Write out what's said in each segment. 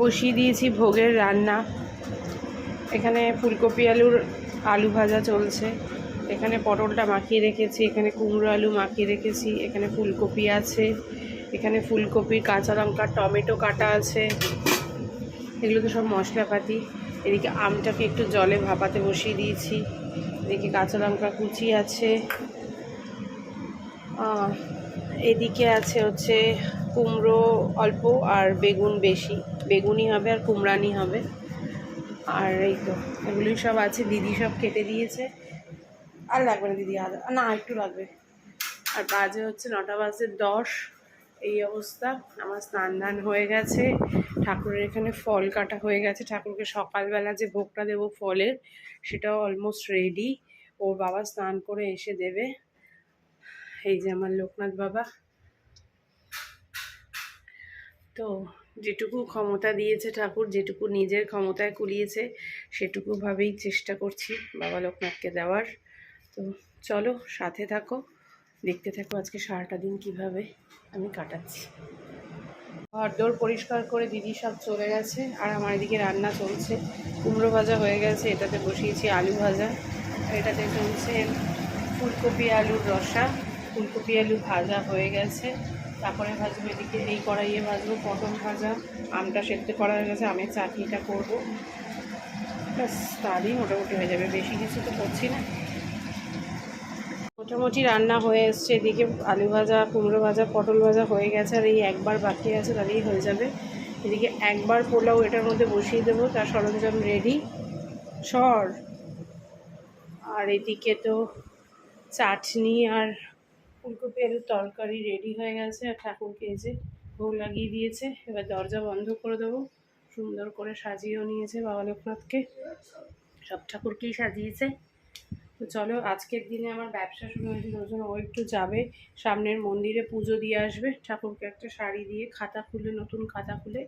বসিয়ে দিয়েছি ভোগের রান্না। এখানে ফুলকপি আলুর আলু ভাজা চলছে। এখানে পটলটা মাখিয়ে রেখেছি, এখানে কুমড়ো আলু মাখিয়ে রেখেছি, এখানে ফুলকপি আছে, এখানে ফুলকপি কাঁচা লঙ্কা, টমেটো কাটা আছে। এগুলো তো সব মশলাপাতি। এদিকে আমটাকে একটু জলে ভাপাতে বসিয়ে দিয়েছি। এদিকে কাঁচা লঙ্কা কুচি আছে। এদিকে আছে হচ্ছে কুমড়ো অল্প আর বেগুন বেশি। বেগুনি হবে আর কুমড়ানি হবে। আর এই তো, এগুলোই সব আছে, দিদি সব কেটে দিয়েছে। আর লাগবে না দিদি, আর না, একটু লাগবে। আর বাজে হচ্ছে নটা বাজে দশ, এই অবস্থা। আমার স্নান দান হয়ে গেছে। ঠাকুরের এখানে ফল কাটা হয়ে গেছে। ঠাকুরকে সকালবেলা যে ভোগটা দেবো ফলের, সেটাও অলমোস্ট রেডি ওর বাবা স্নান করে এসে দেবে। এই যে আমার লোকনাথ বাবা। তো যেটুকু ক্ষমতা দিয়েছে ঠাকুর, যেটুকু নিজের ক্ষমতায় কুলিয়েছে, সেটুকুভাবেই চেষ্টা করছি বাবা লোকনাথকে দেওয়ার। তো চলো, সাথে থাকো, দেখতে থাকো আজকে সারাটা দিন কীভাবে আমি কাটাচ্ছি। ঘরদোর পরিষ্কার করে দিদি সব চলে গেছে, আর আমার এদিকে রান্না চলছে। কুমড়ো ভাজা হয়ে গেছে, এটাতে বসিয়েছি আলু ভাজা এটাতে চলছে ফুলকপি আলুর রসা। ফুলকপি আলু ভাজা হয়ে গেছে। তারপরে ভাজবো এদিকে এই কড়াইয়ে ভাজবো, পটল ভাজা, আমটা সেদ্ধ করা হয়ে গেছে আমের চাটনিটা করব। ব্যাস, তারই মোটামুটি হয়ে যাবে, বেশি কিছু তো করছি না। মোটামুটি রান্না হয়ে এসছে, এদিকে আলু ভাজা, কুমড়ো ভাজা, পটল ভাজা হয়ে গেছে, আর এই একবার বাকি আছে তাহলেই হয়ে যাবে। এদিকে একবার পোলাও এটার মধ্যে বসিয়ে দেবো, তার সরঞ্জাম রেডি সর। আর এদিকে তো চাটনি আর ফুলকপি আলুর তরকারি রেডি হয়ে গেছে আর ঠাকুরকে এই যে ভোগ লাগিয়ে দিয়েছে। এবার দরজা বন্ধ করে দেবো। সুন্দর করে সাজিয়েও নিয়েছে বাবা লোকনাথকে। সব ঠাকুরকেই সাজিয়েছে। তো চলো, আজকের দিনে আমার ব্যবসা শুরু হয়েছিল ওই জন্য ও একটু যাবে। সামনের মন্দিরে পুজো দিয়ে আসবে। ঠাকুরকে একটা শাড়ি দিয়ে খাতা খুলে, নতুন খাতা খুলে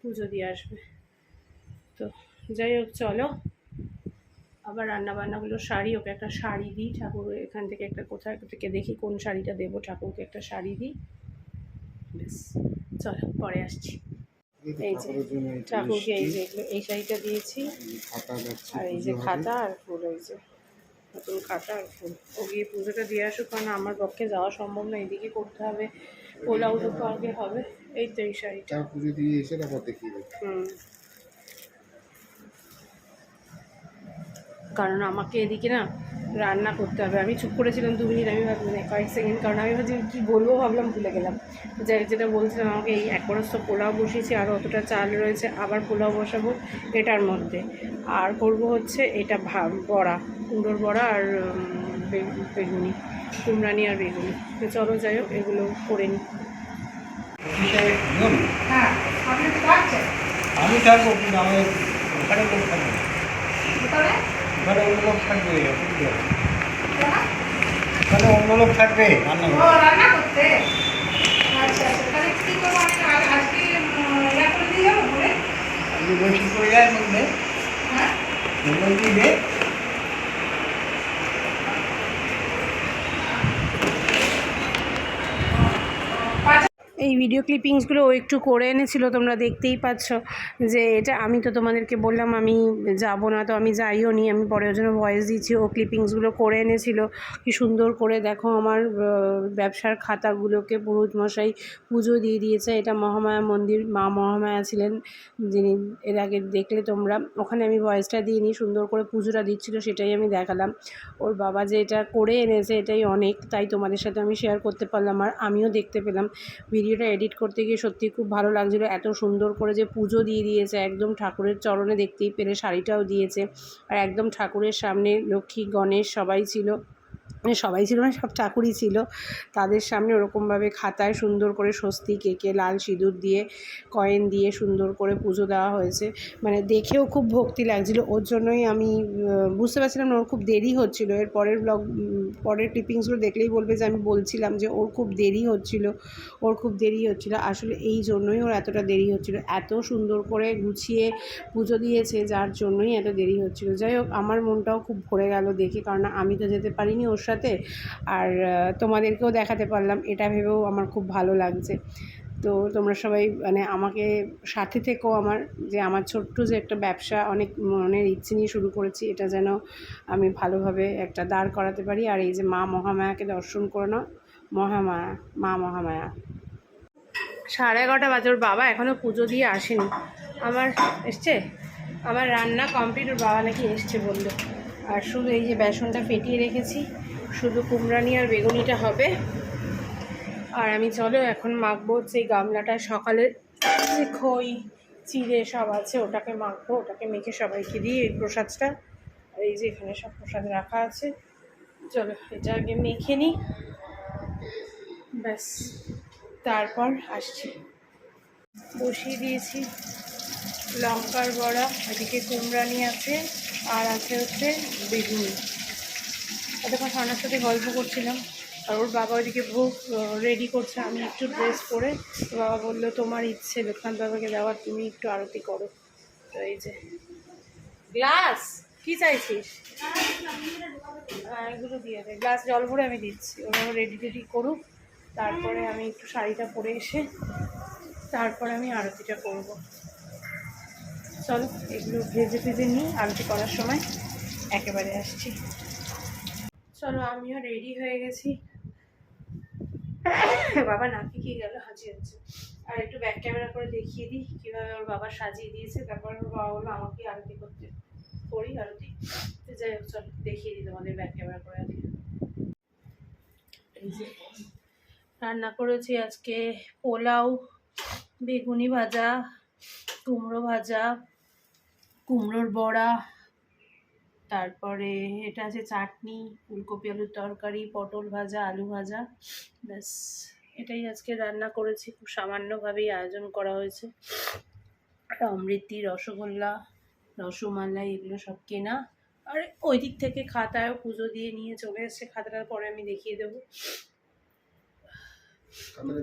পুজো দিয়ে আসবে। তো যাই হোক, চলো। আবার রান্না বান্নাগুলো শাড়ি ওকে একটা শাড়ি দিই ঠাকুর এখান থেকে একটা কোথায় থেকে দেখি কোন শাড়িটা দেবো ঠাকুরকে একটা শাড়ি দিই। ব্যাস চলো পরে আসছি। এই যে ঠাকুরকে এই যে এগুলো এই শাড়িটা দিয়েছি। আর এই যে খাতা আর ফুল এই যে নতুন খাতা আর ফুল। ও গিয়ে পুজোটা দিয়ে আসুক কারণ আমার পক্ষে যাওয়া সম্ভব না এদিকে করতে হবে পোলাও তো আগে হবে। এই তো এই শাড়িটা। পুজো দিয়ে এসে তারপর দেখিয়ে হুম। কারণ আমাকে এদিকে না রান্না করতে হবে। আমি চুপ করেছিলাম দু মিনিট আমি ভাবলাম না, কয়েক সেকেন্ড কারণ আমি ভাবছি কী বলব ভাবলাম ভুলে গেলাম। যে যেটা বলছিলাম আমাকে এই এক বরস্ত পোলাও বসিয়েছি আর অতটা চাল রয়েছে আবার পোলাও বসাবো এটার মধ্যে। আর করব হচ্ছে এটা ভা বড়া কুমড়োর বড়া আর বেগুনি কুমড়ানি আর বেগুনি। তো চলো যাই হোক এগুলো করে নিই হ্যাঁ আমি আমাদের থাকবে ওখানে ওখানে অন্য লোক থাকবে তাহলে অন্য লোক থাকবে রান্না করতে। আচ্ছা আচ্ছা ইয়া আপনি বসে করে যায় বলবে হ্যাঁ? বলতে দে এই ভিডিও ক্লিপিংসগুলো ও একটু করে এনেছিল, তোমরা দেখতেই পাচ্ছ যে এটা আমি তো তোমাদেরকে বললাম আমি যাব না, তো আমি যাইও নি, আমি পরে জন্য ভয়েস দিচ্ছি ও ক্লিপিংসগুলো করে এনেছিল। কি সুন্দর করে দেখো আমার ব্যবসার খাতাগুলোকে পুরোহিত মশাই পুজো দিয়ে দিয়েছে। এটা মহামায়া মন্দির, মা মহামায়া ছিলেন, যিনি এর আগে দেখলে তোমরা। ওখানে আমি ভয়েসটা দিইনি, সুন্দর করে পুজোটা দিচ্ছিল, সেটাই আমি দেখালাম। ওর বাবা যে এটা করে এনেছে, এটাই অনেক, তাই তোমাদের সাথে আমি শেয়ার করতে পারলাম, আর আমিও দেখতে পেলাম। ভিডিওটা এডিট করতে গিয়ে সত্যি খুব ভালো লাগছিল। এত সুন্দর করে যে পুজো দিয়ে দিয়েছে, একদম ঠাকুরের চরণে দেখতেই পেরে শাড়িটাও দিয়েছে। আর একদম ঠাকুরের সামনে লক্ষ্মী, গণেশ সবাই ছিল। মানে সবাই ছিল না, সব চাকুরি ছিল। তাদের সামনে ওরকমভাবে খাতায় সুন্দর করে স্বস্তি, কেকে লাল সিঁদুর দিয়ে, কয়েন দিয়ে সুন্দর করে পুজো দেওয়া হয়েছে। মানে দেখেও খুব ভক্তি লাগছিল। ওর জন্যই আমি বুঝতে পারছিলাম ওর খুব দেরি হচ্ছিল। এর পরের ব্লগ পরের ক্লিপিংসগুলো দেখলেই বলবে যে, আমি বলছিলাম যে, ওর খুব দেরি হচ্ছিল। ওর খুব দেরি হচ্ছিল। আসলে এই জন্যই ওর এতটা দেরি হচ্ছিল। এত সুন্দর করে গুছিয়ে পুজো দিয়েছে, যার জন্যই এত দেরি হচ্ছিল। যাই হোক, আমার মনটাও খুব ভরে গেল দেখে, কারণ আমি তো যেতে পারিনি। ওর সাথে আর তোমাদেরকেও দেখাতে পারলাম। এটা ভেবেও আমার খুব ভালো লাগছে। তো তোমরা সবাই মানে আমাকে সাথে থেকেও আমার, যে আমার ছোট্ট যে একটা ব্যবসা, অনেক মনের ইচ্ছে নিয়ে শুরু করেছি, এটা যেন আমি ভালোভাবে একটা দাঁড় করাতে পারি। আর এই যে মা মহামায়াকে দর্শন করে নাও। মহামায়া, মা মহামায়া। সাড়ে এগারোটা বাজে, ওর বাবা এখনও পুজো দিয়ে আসেনি। আমার, এসছে? আমার রান্না কমপ্লিট ওর বাবা নাকি এসছে বলল। আর শুধু এই যে বেসনটা ফেটিয়ে রেখেছি। শুধু কুমড়ানি আর বেগুনিটা হবে। আর আমি চলো এখন মাখবো সেই গামলাটা, সকালে খই, চিড়ে সব আছে, ওটাকে মাখবো, ওটাকে মেখে সবাইকে দিই এই প্রসাদটা। আর এই যে এখানে সব প্রসাদ রাখা আছে। চলো, এটা আগে মেখে নিই। ব্যাস, তারপর আসছি। বসিয়ে দিয়েছি লঙ্কার বড়া, এদিকে কুমড়ানি আছে, আর আছে হচ্ছে বেগুনি। এতক্ষণ ঠান্ডার সাথে গল্প করছিলাম, আর ওর বাবা ওইদিকে ভোগ রেডি করছে, আমি একটু ড্রেস পরে। তো বাবা বলল, তোমার ইচ্ছে লোকনাথ বাবাকে দেওয়ার, তুমি একটু আরতি করো। তো এই যে। গ্লাস? কি চাইছিস? এগুলো দিয়ে দে। গ্লাস জল ভরে আমি দিচ্ছি। ওরা রেডি টেডি করুক। তারপরে আমি একটু শাড়িটা পরে এসে, তারপরে আমি আরতিটা করব। চলো, এগুলো ভেজে ভেজে নিই আরতি করার সময় একেবারে আসছি। চলো, আমিও রেডি হয়ে গেছি। বাবা নাকি কি গেল? হাজির হচ্ছে। আর একটু ব্যাক ক্যামেরা করে দেখিয়ে দিই, কীভাবে ওর বাবা সাজিয়ে দিয়েছে। তারপর ওর বাবা বলল, আমাকে আরতি করতে, করি আরতি। যাই হোক, চলো, দেখিয়ে দিই তোমাদের ব্যাক ক্যামেরা করে আজকে রান্না করেছি আজকে, পোলাও, বেগুনি ভাজা, কুমড়ো ভাজা, কুমড়োর বড়া তারপরে এটা আছে চাটনি ফুলকপি আলুর তরকারি পটল ভাজা আলু ভাজা ব্যাস এটাই আজকে রান্না করেছি খুব সামান্যভাবেই আয়োজন করা হয়েছে অমৃতি রসগোল্লা রসমালাই এগুলো সব কেনা আর ওই দিক থেকে খাতায় পুজো দিয়ে নিয়ে চলে এসছে খাতাটার পরে আমি দেখিয়ে দেবো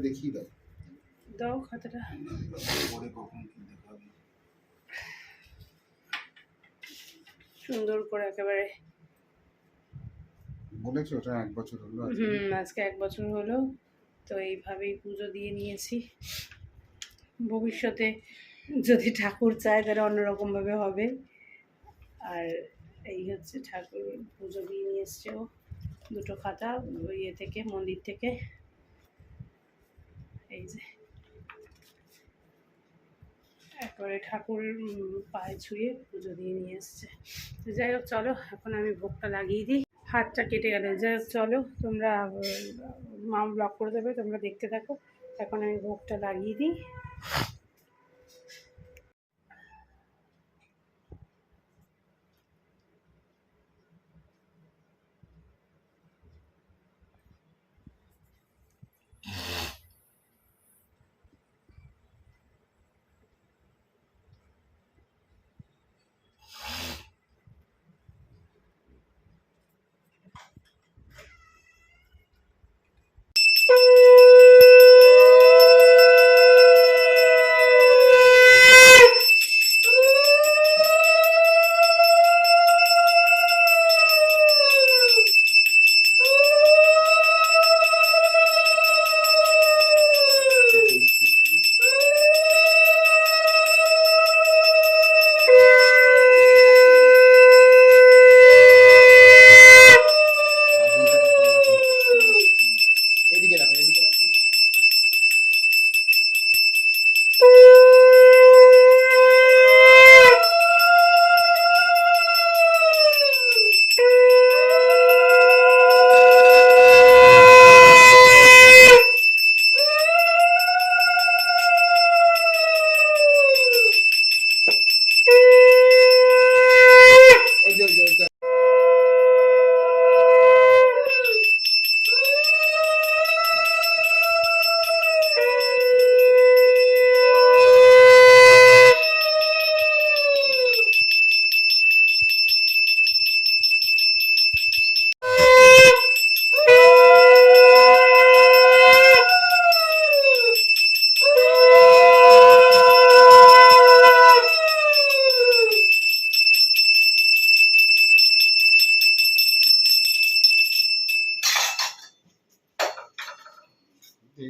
দেখিয়ে দাও দাও খাতাটা পরে কখন কি দেখাবে সুন্দর করে একেবারে। বলেছ ওটা এক বছর হলো হুম আজকে এক বছর হলো তো এইভাবেই পুজো দিয়ে নিয়েছি। ভবিষ্যতে যদি ঠাকুর চায় তাহলে অন্যরকমভাবে হবে। আর এই হচ্ছে ঠাকুর পুজো দিয়ে নিয়ে এসছে ও দুটো খাতা ইয়ে থেকে মন্দির থেকে। এই যে। একবারে ঠাকুর পায়ে ছুঁয়ে পুজো দিয়ে নিয়ে এসছে। যাই হোক, চলো, এখন আমি ভোগটা লাগিয়ে দিই। হাতটা কেটে গেল। যাই হোক, চলো, তোমরা মা ব্লক করে দেবে, তোমরা দেখতে থাকো। এখন আমি ভোগটা লাগিয়ে দিই।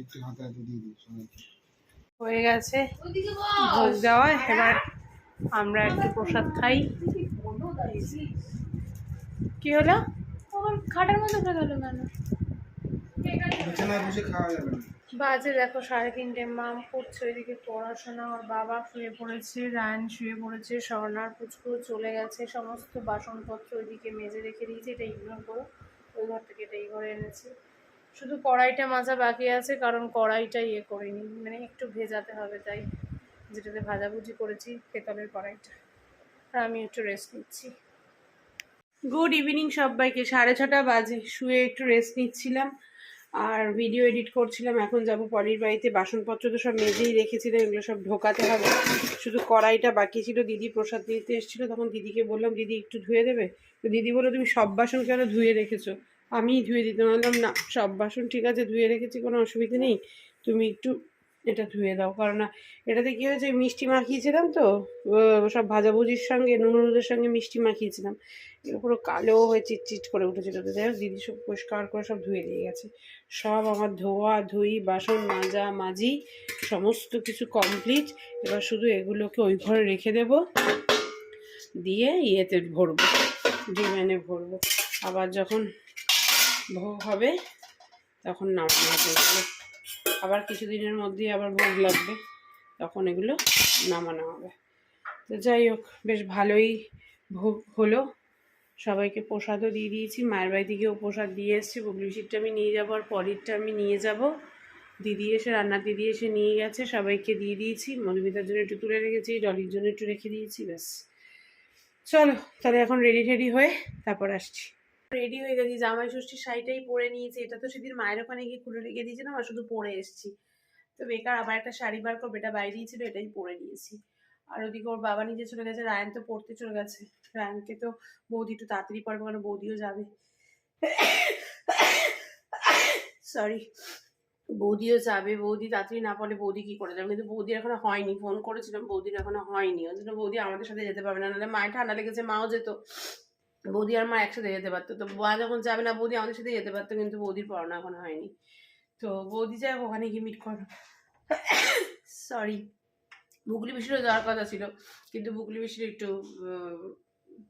একটু হাতে হাতে দিয়ে দিই সবাইকে। হয়ে গেছে ভোগ দেওয়া। এবার আমরা একটু প্রসাদ খাই। কি হলো? খাটার মধ্যে উঠে গেল কেন? বিছানায় বসে খাওয়া যাবে না। বাজে দেখো সাড়ে তিনটে। মাম পড়ছে ওইদিকে পড়াশোনা। ওর বাবা শুয়ে পড়েছে রায়ন শুয়ে পড়েছে স্বর্ণার পুচকু চলে গেছে। সমস্ত বাসনপত্র ওইদিকে মেজে রেখে দিয়েছে। এটা ইগনোর করো। ওই ঘর থেকে এটা এই ঘরে এনেছি। শুধু কড়াইটা মাজা বাকি আছে, কারণ কড়াইটা ইয়ে করিনি। মানে একটু ভেজাতে হবে, তাই যেটাতে ভাজাভুজি করেছি পেতলের কড়াইটা। আর আমি একটু রেস্ট নিচ্ছি। গুড ইভিনিং সবাইকে, সাড়ে ছটা বাজে, শুয়ে একটু রেস্ট নিচ্ছিলাম। আর ভিডিও এডিট করছিলাম, এখন যাব পরের বাড়িতে, বাসনপত্র তো সব মেজেই রেখেছিলাম, এগুলো সব ঢোকাতে হবে। শুধু কড়াইটা বাকি ছিল, দিদি প্রসাদ দিতে এসেছিল, তখন দিদিকে বললাম, দিদি একটু ধুয়ে দেবে? তো দিদি বলল, তুমি সব বাসন কেন ধুয়ে রেখেছো? আমিই ধুয়ে দিতে বললাম না, সব বাসন ঠিক আছে, ধুয়ে রেখেছি, কোনো অসুবিধা নেই। তুমি একটু এটা ধুয়ে দাও, কারণ এটাতে কী হয়েছে, মিষ্টি মাখিয়েছিলাম তো সব ভাজাভুজির সঙ্গে, নুন হলুদের সঙ্গে মিষ্টি মাখিয়েছিলাম। এগুলো পুরো কালো হয়ে চিটচিট করে উঠেছিল তো, যাই হোক, দিদি সব পরিষ্কার করে সব ধুয়ে দিয়ে গেছে। সব আমার ধোয়া, ধুই, বাসন মাজা, মাজি, সমস্ত কিছু কমপ্লিট। এবার শুধু এগুলোকে ওই ঘরে রেখে দেব। দিয়ে ইয়েতে ভরবো ডিমেনে ভরবো। আবার যখন ভোগ হবে, তখন নামানো হবে এগুলো আবার কিছুদিনের মধ্যেই আবার ভোগ লাগবে, তখন এগুলো নামানো হবে। তো যাই হোক, বেশ ভালোই ভোগ হলো। সবাইকে প্রসাদও দিয়ে দিয়েছি। মায়ের বাড়ি থেকেও প্রসাদ দিয়ে এসেছি। বুবলি সিটটা আমি নিয়ে যাব আর পরেরটা আমি নিয়ে যাব। দিদি এসে, রান্নার দিদি এসে নিয়ে গেছে, সবাইকে দিয়ে দিয়েছি। মধুমিতার জন্য একটু তুলে রেখেছি ডলির জন্য একটু রেখে দিয়েছি, ব্যাস। চলো, তাহলে এখন রেডি টেডি হয়ে তারপর আসছি। রেডি হয়ে গেছি, জামাই ষষ্ঠীর শাড়িটাই পরে নিয়েছি, এটা তো সেদিন মায়ের ওখানে গিয়ে খুলে রেখে দিয়েছিলাম আর শুধু পরে এসেছি। তো বেকার, আবার একটা শাড়ি বার করবে এটা বাইরেই ছিল এটাই পরে নিয়েছি। আর ওদিকে ওর বাবা নিজে চলে গেছে, রায়ন তো পড়তে চলে গেছে। রায়নকে তো বৌদি একটু তাড়াতাড়ি পড়বে কারণ বৌদিও যাবে। সরি বৌদিও যাবে, বৌদি তাড়াতাড়ি না পড়লে বৌদি কি করে যাবে? কিন্তু বৌদি এখনও হয়নি, ফোন করেছিলাম, বৌদির এখনও হয়নি। ওই জন্য বৌদি আমাদের সাথে যেতে পারবে না, নাহলে মায়ের ঠান্ডা লেগেছে, মাও যেত। বৌদি আর মা একসাথে যেতে পারতো। তো মা যখন যাবে না, বৌদি আমাদের সাথে যেতে পারতো, কিন্তু বৌদির পড়ানো এখনও হয়নি। তো বৌদি যাক ওখানে গিয়ে মিট করবে সরি বুকলি বিশিরও যাওয়ার কথা ছিল, কিন্তু বুকলি বিশির একটু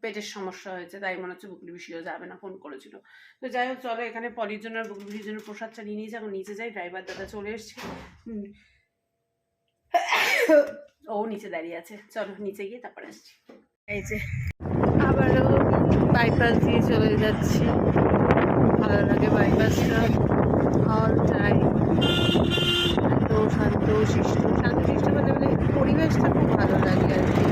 পেটের সমস্যা হয়েছে, তাই মনে হচ্ছে বুকলি বিশিরও যাবে না ফোন করেছিল। তো যাই হোক, চলো এখানে পলির জন্য আর বুকলি বিশির জন্য প্রসাদটা নিয়ে নিয়েছি, এখন নিচে যাই ড্রাইভার দাদা চলে এসছে। ও নিচে দাঁড়িয়ে আছে, চলো নিচে গিয়ে তারপর আসছি। এই যে, আবারও বাইপাস দিয়ে চলে যাচ্ছি। ভালো লাগে বাইপাসটা অল টাইম এত শান্ত শিষ্ট শান্ত শিষ্ট বলতে মানে পরিবেশটা খুব ভালো লাগে আর কি।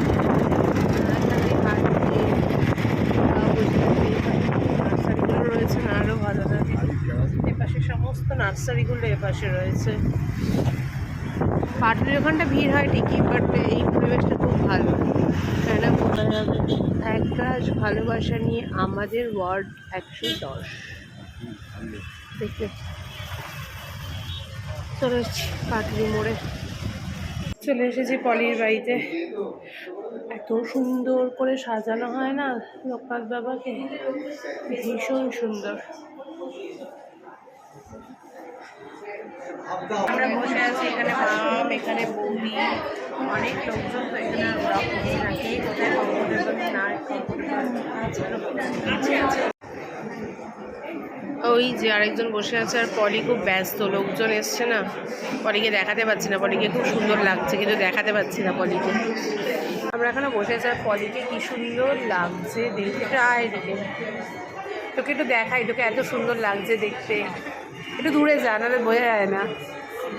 নার্সারিগুলো রয়েছে না আরও ভালো লাগে। এপাশে সমস্ত নার্সারিগুলো এপাশে রয়েছে। পাটুলির ওখানটা ভিড় হয় ঠিকই বাট এই পরিবেশটা খুব ভালো। তাই না? কোথায় হবে এক গ্রাস ভালোবাসা নিয়ে আমাদের ওয়ার্ড একশো দশ। দেখতে। চলে এসেছি পাটুলি মোড়ে। চলে এসেছি পলির বাড়িতে। এত সুন্দর করে সাজানো হয় না লোকনাথ বাবাকে? ভীষণ সুন্দর। আমরা বসে আছি এখানে মাম এখানে বৌদি। অনেক লোকজন তো এখানে ওই যে আরেকজন বসে আছে আর পলি খুব ব্যস্ত, লোকজন এসছে না। পলিকে দেখাতে পাচ্ছি না, পলিকে খুব সুন্দর লাগছে, কিন্তু দেখাতে পাচ্ছি না পলিকে। আমরা এখানে বসে আছি আর পলিকে কি সুন্দর লাগছে দেখতে। আয় এদিকে তোকে একটু দেখাই, তোকে এত সুন্দর লাগছে দেখতে। একটু দূরে যা, নাহলে বোঝা যায় না।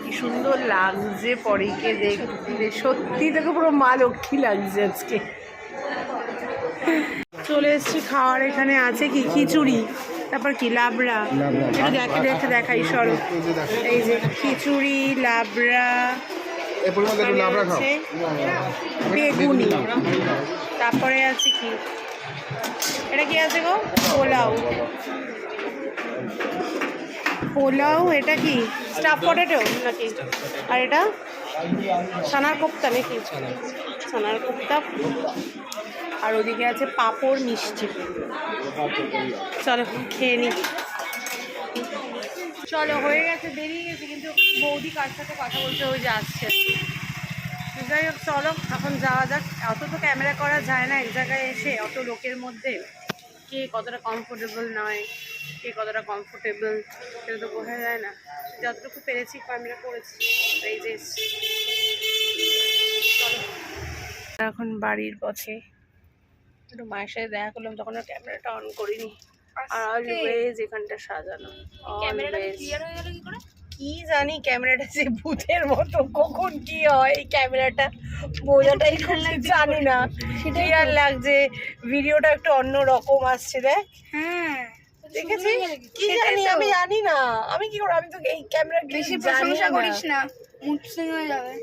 কি সুন্দর লাগছে পরীকে দেখতে। সত্যি দেখো পুরো মা লক্ষ্মী লাগছে আজকে। চলে এসেছি খাওয়ার এখানে আছে কি? খিচুড়ি তারপর কি? লাবড়া। দেখে দেখে দেখাই সরো। এই যে খিচুড়ি লাবড়া বেগুনি। তারপরে আছে কি? এটা কি আছে গো? পোলাও। পোলাও এটা কি? স্টাফ পটেটো নাকি? আর এটা? ছানার কোপ্তা নাকি? ছানার কোপ্তা। আর ওদিকে আছে পাঁপড় মিষ্টি। চলো খেয়ে নি। চলো হয়ে গেছে বেরিয়ে গেছে কিন্তু বৌদি কার সাথে কথা বলছে ওই যে আসছে যাই হোক চলো এখন যাওয়া যাক। অত তো ক্যামেরা করা যায় না এক জায়গায় এসে অত লোকের মধ্যে কে কতটা কমফোর্টেবল নয়। কে কতটা কমফোর্টেবল সেটা তো বোঝা যায় না। যতটুকু পেরেছি ক্যামেরা করেছি। এই যে এখন বাড়ির পথে। একটু মায়ের সাথে দেখা করলাম তখন আর ক্যামেরাটা অন করিনি। আর অলওয়েজ এখানটা সাজানো। কি জানি ক্যামেরাটা যে ভূতের মতো কখন কি হয় এই ক্যামেরাটা বোঝাটাই জানি না। ক্লিয়ার লাগছে। ভিডিওটা একটু অন্য রকম আসছে দেখ। হ্যাঁ। দেখেছিস? কি। জানি আমি জানি না। আমি কি করে আমি তো এই ক্যামেরা বেশি প্রশংসা করিস না। মুখ হয়ে যাবে।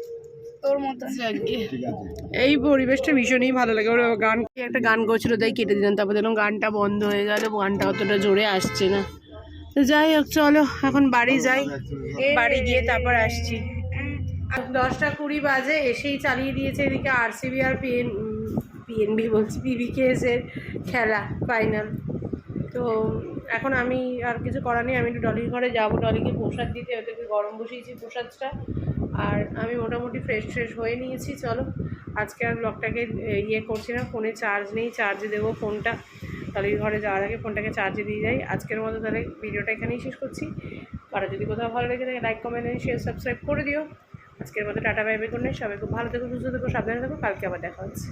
তোর মতো। এই পরিবেশটা ভীষণই ভালো লাগে। ওর গান একটা গান করছিল তাই কেটে দিলাম। তারপর দেখলাম গানটা বন্ধ হয়ে গেল। গানটা অতটা জোরে আসছে না। তো যাই হোক চলো এখন বাড়ি যাই। বাড়ি গিয়ে তারপর আসছি। দশটা কুড়ি বাজে এসেই চালিয়ে দিয়েছে এদিকে আরসিবি আর পিএন পিএনবি বলছি পিভিকেএস এর খেলা ফাইনাল তো এখন আমি আর কিছু করার নেই, আমি একটু ডলির ঘরে যাব। ডলিকে প্রসাদ দিতে ওদেরকে গরম বসিয়েছি প্রসাদটা। আর আমি মোটামুটি ফ্রেশ ফ্রেশ হয়ে নিয়েছি, চলো। আজকে আর ব্লগটাকে ইয়ে করছি না, ফোনে চার্জ নেই চার্জে দেবো ফোনটা। ডলির ঘরে যাওয়ার আগে ফোনটাকে চার্জে দিয়ে যাই। আজকের মতো তাহলে ভিডিওটা এখানেই শেষ করছি। আর যদি কোথাও ভালো লেগে থাকে লাইক কমেন্ট শেয়ার সাবস্ক্রাইব করে দিও। আজকের মতো টাটা বাই বাই করে সবাই খুব ভালো থেকো, সুস্থ থেকো, সাবধানে থেকো। কালকে আবার দেখা হচ্ছে।